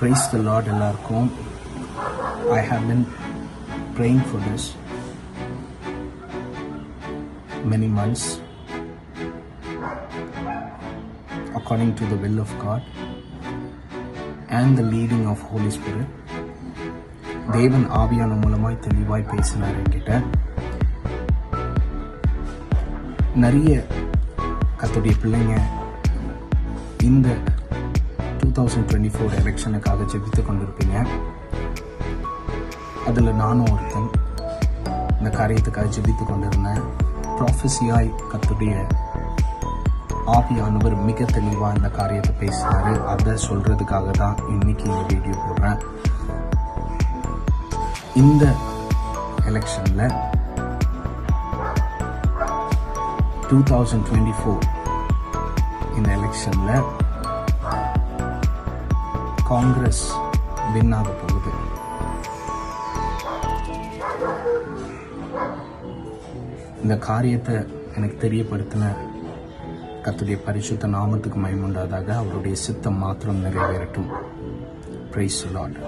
Price the Lord எல்லாருக்கும். I have been praying for this many months according to the will of God and the leading of Holy Spirit தேவன் ஆவியான மூலமாய் தெளிவாய் பேசினார் என்கிட்ட. நிறைய கத்துடைய பிள்ளைங்க தௌசண்ட் டுவெண்ட்டி ஃபோர் எலெக்ஷனுக்காக ஜெபித்து கொண்டிருப்பீங்க. அதில் நானும் ஒருத்தன் இந்த காரியத்துக்காக ஜெபித்து கொண்டிருந்தேன். ப்ராஃபஸியாய் கத்துடைய ஆவியானவர் மிக தெளிவாக இந்த காரியத்தை பேசினார். அதை சொல்கிறதுக்காக தான் இன்னைக்கு இந்த வீடியோ போடுறேன். இந்த எலெக்ஷனில் டூ தௌசண்ட் டுவெண்ட்டி ஃபோர் இந்த எலெக்ஷனில் காங்கிரஸ் வின் ஆக போகுது இந்த காரியத்தை எனக்கு தெரியப்படுத்தின கத்துடைய பரிசுத்த நாமத்துக்கு மயமுண்டாதாக அவருடைய சித்தம் மாத்திரம் நிறைவேறட்டும். Price Lord